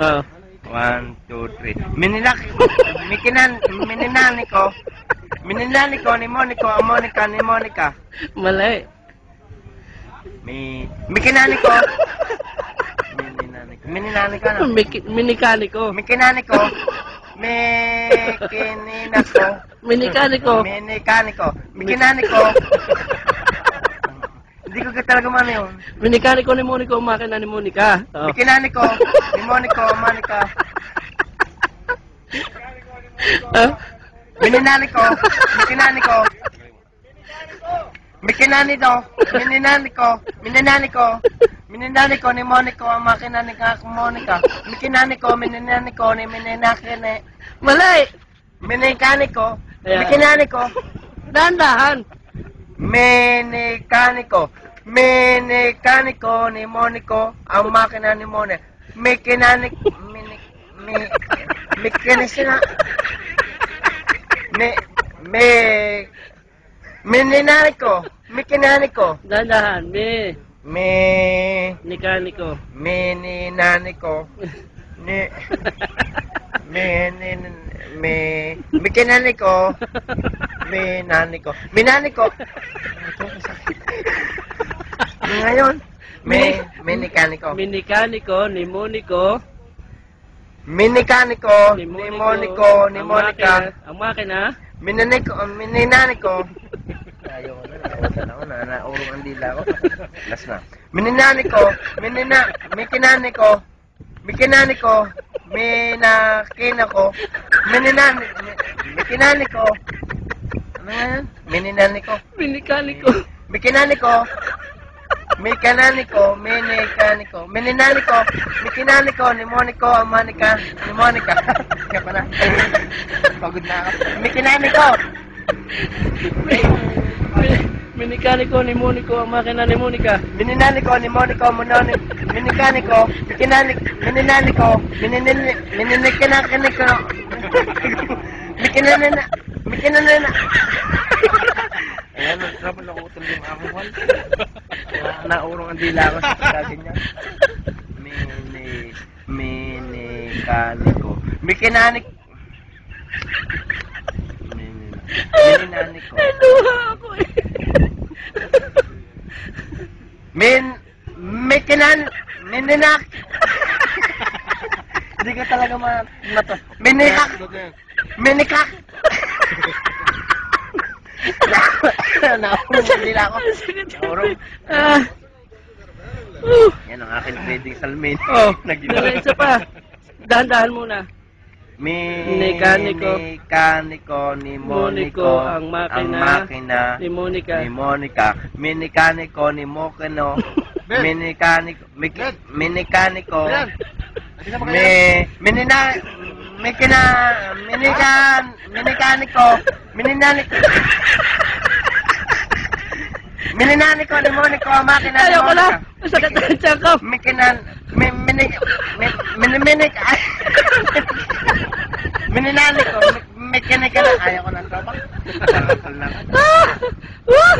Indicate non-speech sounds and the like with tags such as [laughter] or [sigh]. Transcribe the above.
Oo. One, two, three. Minilak, mikinan, mininani ko. Mininani ko ni Monica, Monica ni Monica. Mali. Mi, mikinani ko. [laughs] Mininani ko. Mininani ko na. Miki- Minikaniko. Mikinani ko. Mikinina ko. Minikaniko. Minikani ko. Mikinani ko. [laughs] Hindi ko ka talaga mano yun. Minikaniko ni Monica ang makina ni Monica. Oo. Mikinani ko. Ni Monica, Monica. Ah? Mininani ko. Mikinani ko. Mikinani do. Mininani ko. Mininani ko. Mininani ko ni Monica ang makina ni ka Monica. Mikinani ko. Mininani ko ni Mininaki ni Mali. Minikani ko. Ayan. Mikinani ko. Dahan-dahan. Minikaniko. Minikaniko ni Monico ang makina ni Mone. Mekinanik mini mi mekanisa me me Mininaniko. Mekaniko. Dahan-dahan. Mi. Me Nikaniko. Mininaniko. Ni Minin me mekaniko. [laughs] Minaniko. Minaniko. Ngayon, may minikaniko. Minikaniko ni Monico. Minikaniko, Ni ni Monico. Monico, ni ang Monica. makina- Ang makina. Minaniko, mininaniko. Ayaw ko na, nawasan ako na, naurong ang dila ko. Last na. Mininaniko, minina, mikinaniko, mikinaniko, minakinako, mininani, mikinaniko. Ano nga yan? Mininaniko. Minikaniko. Mikinaniko. Mikananiko, minikaniko, mininaniko, mikinaniko, ni Monico, ang Monica, ni Monica. Kaya pa na. Pagod na ako. Mikinaniko. Mi- Minikaniko ni Monico ang makina ni Monica. Mininaniko, ni Monico, mononi, minikaniko, mikinanik, mininaniko, mininin, mininikinaniko, mikinanina, mikinanina. Ayan, nagtrapan ako utol yung. Na- Naurong ang dila ko sa kaganyan. Mini, minikaniko. Mikinanik. Mini- Mininaniko. Luha ako eh. Min, mikinan, mininak. [laughs] Hindi ka talaga ma. Minikak. Minikak. Naurong [laughs] ang dila ko. Naurong. Ah. Uh. Yan ang aking trading salmin. [laughs] Oh. [laughs] Dala isa pa. Dahan-dahan muna. Mekaniko. Mekaniko ni Monico, ang makina ang makina Ni Monica. ni Monica. Minikaniko ni Mokeno. Minikaniko. Minikaniko. Me, minina, mikina, minikan, minikaniko, mininaniko. Mininaniko ni Monico, ang makina Ayaw ko na. Masakit ang tiyan ko. Mikinan, mi, mini, mi, miniminik, ay. Mininani ko, mikinig ka lang. Ayaw ko ng tropa. Lang. Ah! Ah!